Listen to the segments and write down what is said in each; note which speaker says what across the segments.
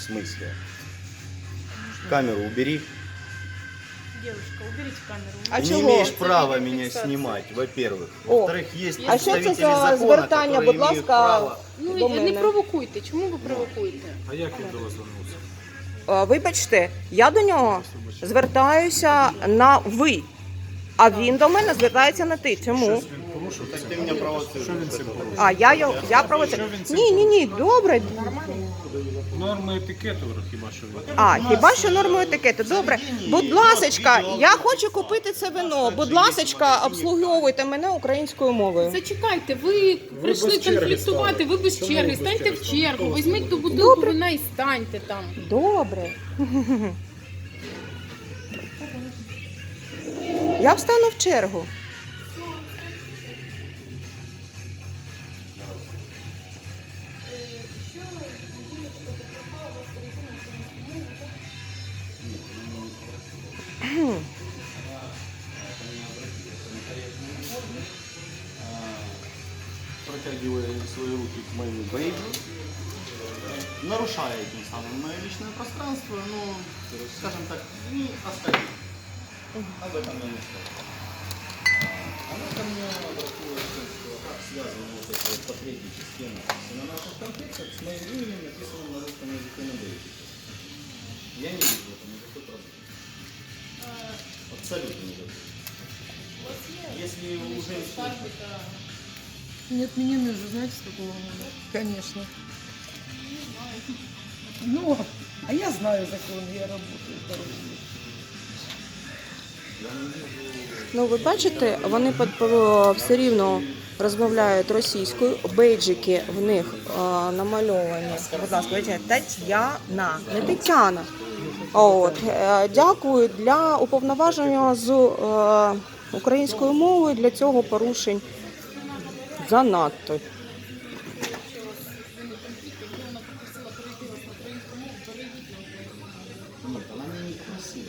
Speaker 1: В смысле? Камеру убери.
Speaker 2: Девушка, уберите камеру.
Speaker 3: А
Speaker 1: Ты не
Speaker 3: чего?
Speaker 1: имеешь права
Speaker 2: Это
Speaker 1: меня
Speaker 2: видеофиксация.
Speaker 1: снимать, во-первых.
Speaker 3: О,
Speaker 1: Во-вторых, есть
Speaker 3: а що це
Speaker 1: представители
Speaker 3: за
Speaker 1: закона,
Speaker 3: звертання,
Speaker 1: которые
Speaker 3: будь
Speaker 1: имеют
Speaker 3: ласка,
Speaker 1: право.
Speaker 2: Ну,
Speaker 3: до
Speaker 2: не
Speaker 3: мене?
Speaker 2: провокуйте. Чому ви провокуєте?
Speaker 4: А як він до вас звернувся?
Speaker 3: Е, Вибачте, я до нього звертаюся на ви, а він до мене звертається на ти. Чому?
Speaker 4: Щось він порушив
Speaker 1: Так
Speaker 4: це?
Speaker 1: ты меня провоцируешь.
Speaker 4: Що він цим порушив?
Speaker 3: А я його я провоцирую. Ні, ні, ні, добре.
Speaker 4: Норми етикету хіба що він.
Speaker 3: А хіба що нормою етикету? Добре, будь ласочка, я хочу купити це вино. Будь ласочка, обслуговуйте мене українською мовою.
Speaker 2: Зачекайте, ви прийшли конфліктувати, ви без черги, станьте в чергу, візьміть ту бутилку вина і станьте там.
Speaker 3: Добре. Я встану в чергу.
Speaker 1: Протягивая свои руки к моему бейджу, нарушая этим самым мое личное пространство, ну, скажем так, не остальные. Об этом я не скажу. Она ко мне обратилась, что как связаны вот эти вот патриотические надписи на наших конфликтах с моим именем, написанным на русском Не
Speaker 5: отменены же, знаете, с какого года? Конечно. Ну, а я знаю закон, я работаю.
Speaker 3: Ну, ви бачите, вони все рівно розмовляють російською. Бейджики в них е, намальовані. Будь ласка, бачите, Тетяна, не Тетяна. От, е, дякую для уповноваження з е, українською мовою. Для цього порушень занадто.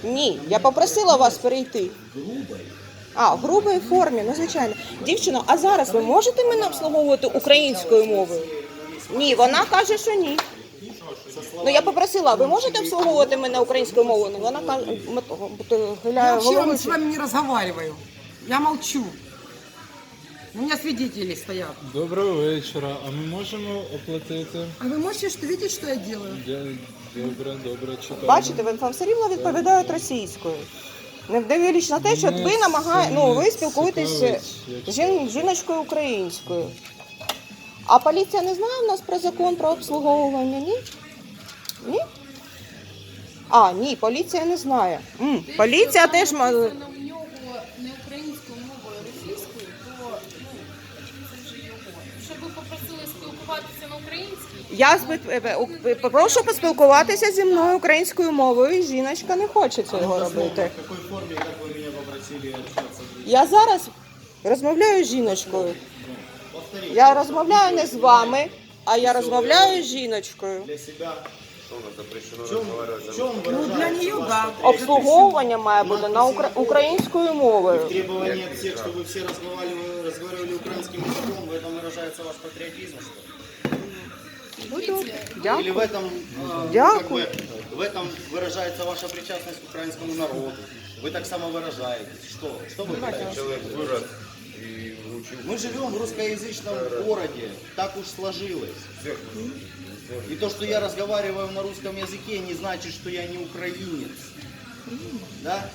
Speaker 3: Ні, я попросила вас перейти. А, в грубій формі, ну звичайно. Дівчино, а зараз ви можете мене обслуговувати українською мовою? Ні, вона каже, що ні. Ну я попросила, ви можете обслуговувати мене українською мовою? Ну вона каже, ми
Speaker 5: Я
Speaker 3: гуляє
Speaker 5: вообще с вами не разговариваю. Я молчу. У меня свидетели стоят.
Speaker 4: Доброго вечора. А ми можемо оплатити?
Speaker 5: А вы можете что видеть, что я делаю?
Speaker 4: Я- Добре, добре, читаю.
Speaker 3: Бачите, ви вам все рівно відповідають російською. Не дивлячись на те, що
Speaker 4: Мене
Speaker 3: ви намагає,
Speaker 4: це
Speaker 3: ну ви
Speaker 4: не
Speaker 3: спілкуєтесь
Speaker 4: цікавить,
Speaker 3: з
Speaker 4: як-
Speaker 3: жін, жіночкою українською. А поліція не знає в нас про закон про обслуговування, ні? Ні? А, ні, поліція не знає. М, поліція теж має.
Speaker 2: спілкуватися на українській,
Speaker 3: Я спи- е, е, прошу поспілкуватися зі мною українською мовою. Жіночка не хоче цього робити.
Speaker 1: В какой форме, как вы меня попросили общаться?
Speaker 3: Я зараз розмовляю з жіночкою. Я розмовляю не з вами, а я розмовляю з жіночкою.
Speaker 1: Для себя. В чем, в чем
Speaker 5: Ну, для
Speaker 1: выражается
Speaker 5: нее
Speaker 1: ваше
Speaker 5: да.
Speaker 3: Обслуговування має бути на укра... українською мовою.
Speaker 1: требование от всех, чтобы все разговаривали, разговаривали украинским языком, в этом выражается ваш патриотизм, что ли?
Speaker 3: Буду.
Speaker 1: Или
Speaker 3: Дякую.
Speaker 1: в этом, э,
Speaker 3: Дякую.
Speaker 1: как бы, в этом выражается ваша причастность к украинскому народу? Вы так само выражаетесь. Что? Что вы хотите? Мы живем в русскоязычном городе, так уж сложилось. И то, что я разговариваю на русском языке, не значит, что я не украинец. Да?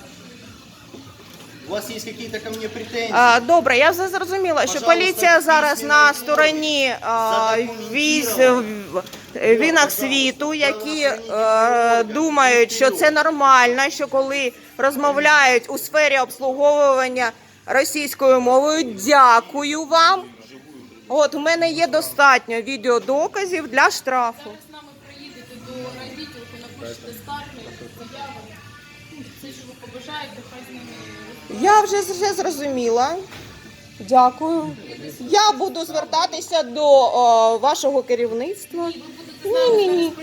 Speaker 1: У вас есть какие-то ко мне претензии?
Speaker 3: А, Добре, я вже зрозуміла, що
Speaker 1: Пожалуйста,
Speaker 3: поліція зараз на стороні а, віз вінах світу, які думають, що це нормально, що коли розмовляють у сфері обслуговування російською мовою, дякую вам. От у мене є достатньо відеодоказів для штрафу.
Speaker 2: зараз з нами приїдете до райвідділку, напишете скарги, заяви. Все, що ви побажаєте, хай з ними.
Speaker 3: Я вже, вже зрозуміла. Дякую. Я буду звертатися до о, вашого керівництва. Ні, ні, ні.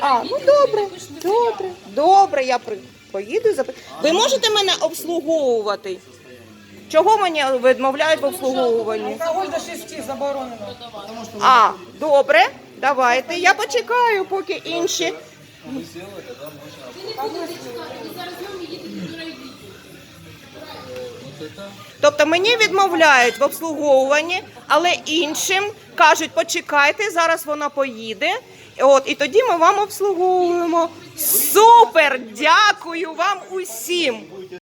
Speaker 3: А, ну добре, добре, добре, я при... поїду запи... Ви можете мене обслуговувати? Чого мені відмовляють в обслуговуванні?
Speaker 5: Алкоголь до 6 заборонено.
Speaker 3: А, добре, давайте. Я почекаю, поки інші
Speaker 2: Ви не будете чекати, ви зараз з нами їдете до райвідділу.
Speaker 3: Тобто мені відмовляють в обслуговуванні, але іншим кажуть, почекайте, зараз вона поїде. От, і тоді ми вам обслуговуємо. Супер! Дякую вам усім!